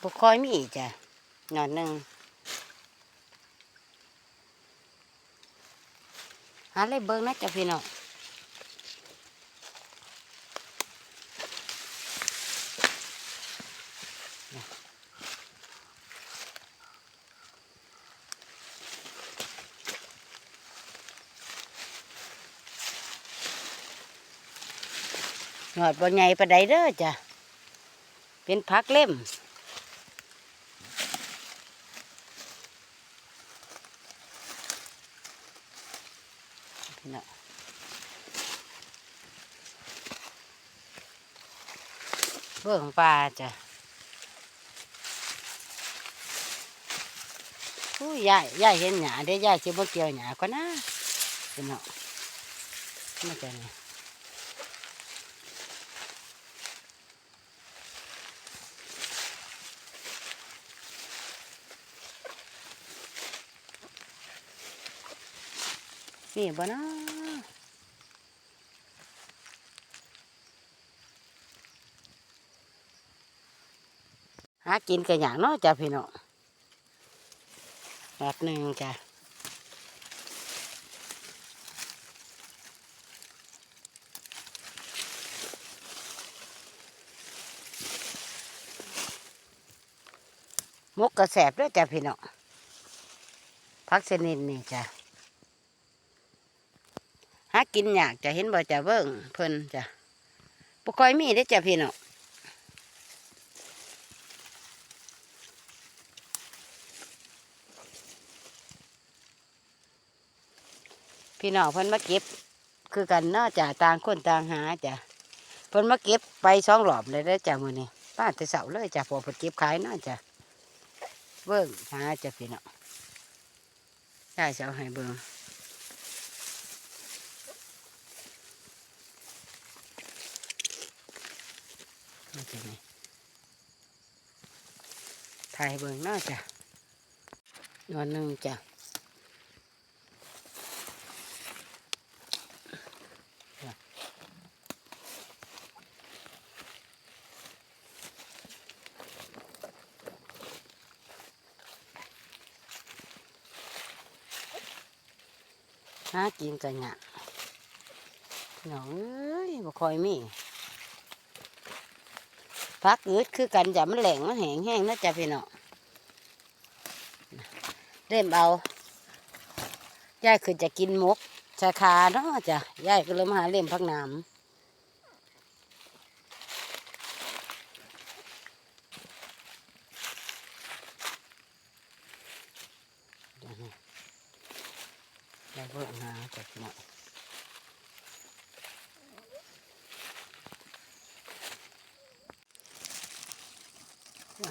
บุคอยมีจ้ะหนอนหนึ่งหาเลยเบิ้งนะจ้ะพี่น้องหนอดบนใหญ่ปานใดเด้อจ้ะเป็นพักเล่ม พี่น้อง เบื้องปลาจ้ะอู้ยายยายเห็นหยาได้ยายสิบ่เกี่ยวหยาก็นะพี่น้องมาจ้ะนี่นี่บ่นะหากินกันอย่างเนาะจ้ะพี่น้องแบบหนึ่งจ้ะมกกระแสบด้วยจ้ะพี่น้องพักเสนินนี่จ้ะหากินอยากจะเห็นบ่จะเบิ่งเพิ่นจ้ะบ่ค่อยมีได้จ้ะพี่น้อง พี่น้องเพิ่นมาเก็บ คือกันเนาะจ้ะต่างคนต่างหาจ้ะเพิ่นมาเก็บไปสองรอบเลยได้จ้ะมื้อนี้ป้าแต่เสาเลยจ้ะพอเพิ่นเก็บขายเนาะจ้ะเบิ่งหาจ้ะพี่น้องได้เอาให้เบิ่งนี่จ้ะนี่ถ่ายเบิ่งเนาะจ้ะนอนหนึ่งจ้ะ หากินกันเนี่ยน้องเอ้ยบ่ค่อยมีพักอืดคือกันจะมันแหลงมันแห้งแห้งนะจ๊ะพี่น้องเริ่มเอายายคือจะกินมกชาคาเนาะจ้ะยายก็เลยมาหาเล่มพักน้ำยายเบิ่งหาจ้ะพี่น้องท้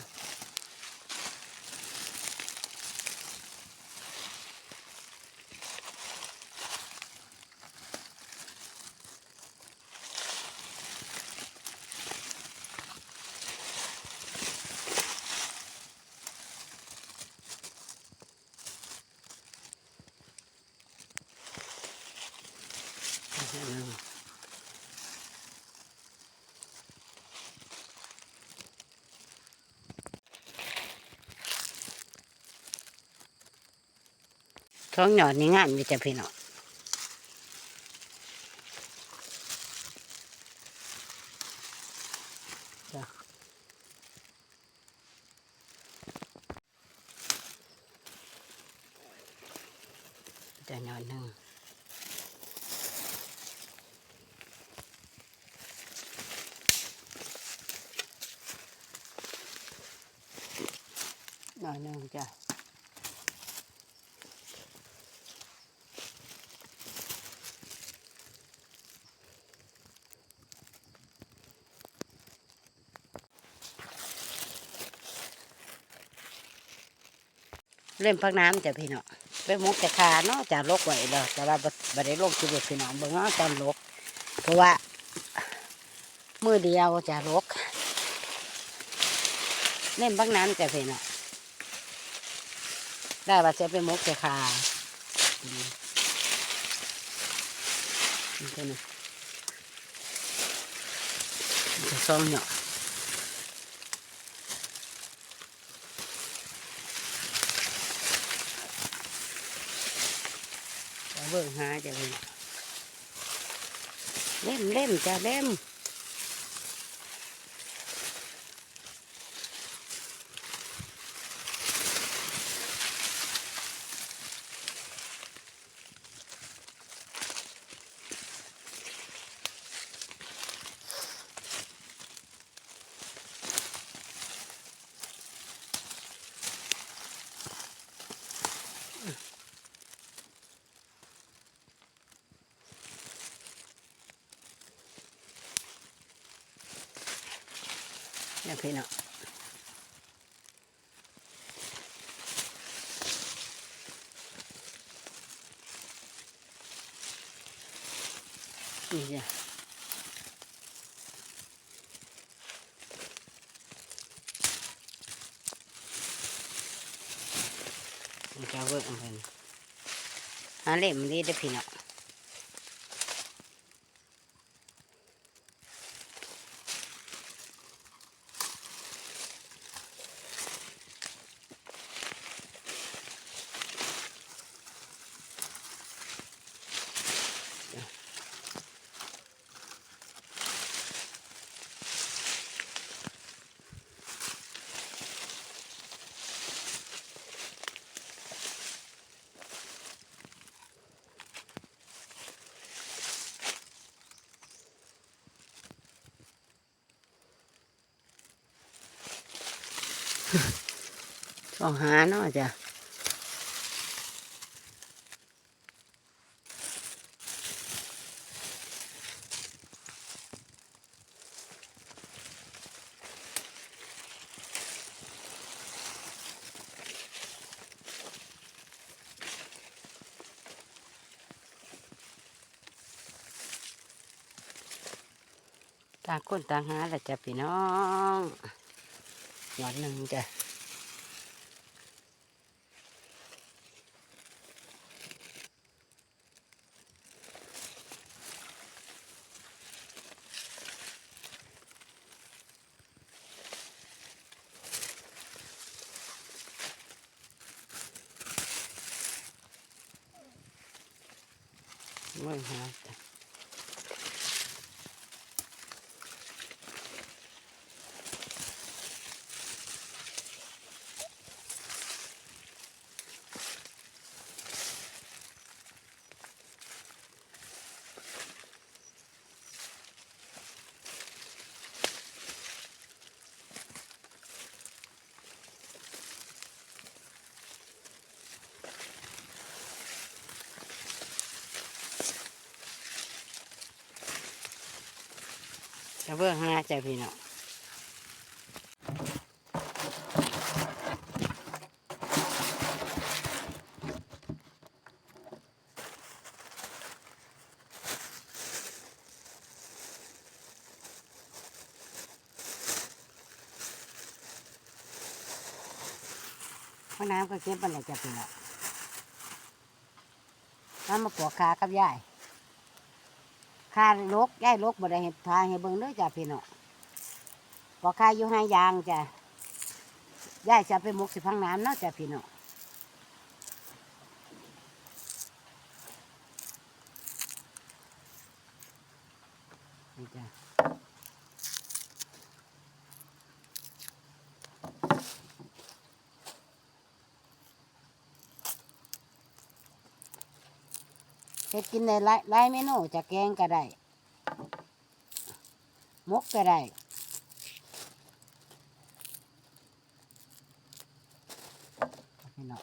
องหยอดนี่งานอยู่จ้ะพี่น้องจะจะหยอดหนึ่งหน่อยหนึ่งจ้ะ เล่นพักน้ำจ้ะพี่น้องไปมุกจะคาเนาะจะลกไว้แล้วแต่ว่าบ่บ่ได้ลกชีวิตพี่น้องเบิ่งเนาะตอนลก เพราะว่ามือเดียวจะลก เล่นพักน้ำจ้ะพี่น้องได้ว่าจะไปมุกจะคาอืมนี่ตัวนี้จะซ่องเนาะ เบิ่งหาจ้ะพี่น้องเล่มเล่มจ้ะเล่ม จ้ะพี่น้องนี่จ้ะมันจะเวิร์กมันหาเล่มนี้ได้อพี่น้อง ต้องหาเนาะจ้ะต่างคนต่างหาแหละจ้ะพี่น้อง หวันหนึ่งจ้ะไม่หาจ้ะ จะเบิ่งห้าจ้ะพี่น้องห้องน้ำก็เก็บมันเลยจ้ะพี่น้องน้ำมาปอกขากับยาย ค่าลกย้ายลกบ่ได้เห็ดทางให้เบิ่งเด้อจ้ะพี่น้องบ่ค่าอยู่ห้ายางจ้ะย้ายจะไปมุกสิพังน้ำเนาะจ้ะพี่น้องนี่จ้ะ ฮ็ดกินในหลายหลายเมนูจะแกงก็ได้มกก็ได้พี่น้อง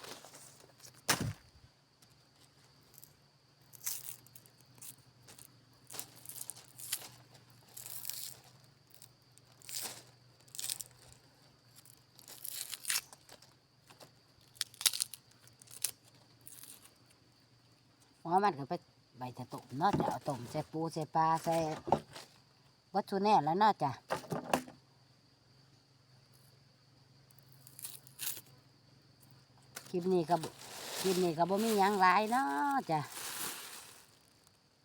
หัวมันก็ไปใบตะตุ่มเนาะจะเอาต้มใส่ปูใส่ปลาใส่วัตถุแน่แล้วเนาะจ้ะคลิปนี้ก็บ่คลิปนี้ก็บ่มีหยังหลายเนาะจ้ะ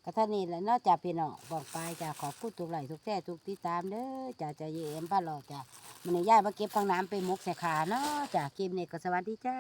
ก็ท่านี้แหละเนาะจ้ะพี่น้องบอกไปจ้ะขอบคุณทุกไหลทุกแท้ทุกติดตามเด้อจ้ะจะเย็นป้าหลอจ้ะมันนี้ย่ายมาเก็บข้างน้ำไปหมกใส่ขาเนาะจ้ะคลิปนี้ก็สวัสดีจ้า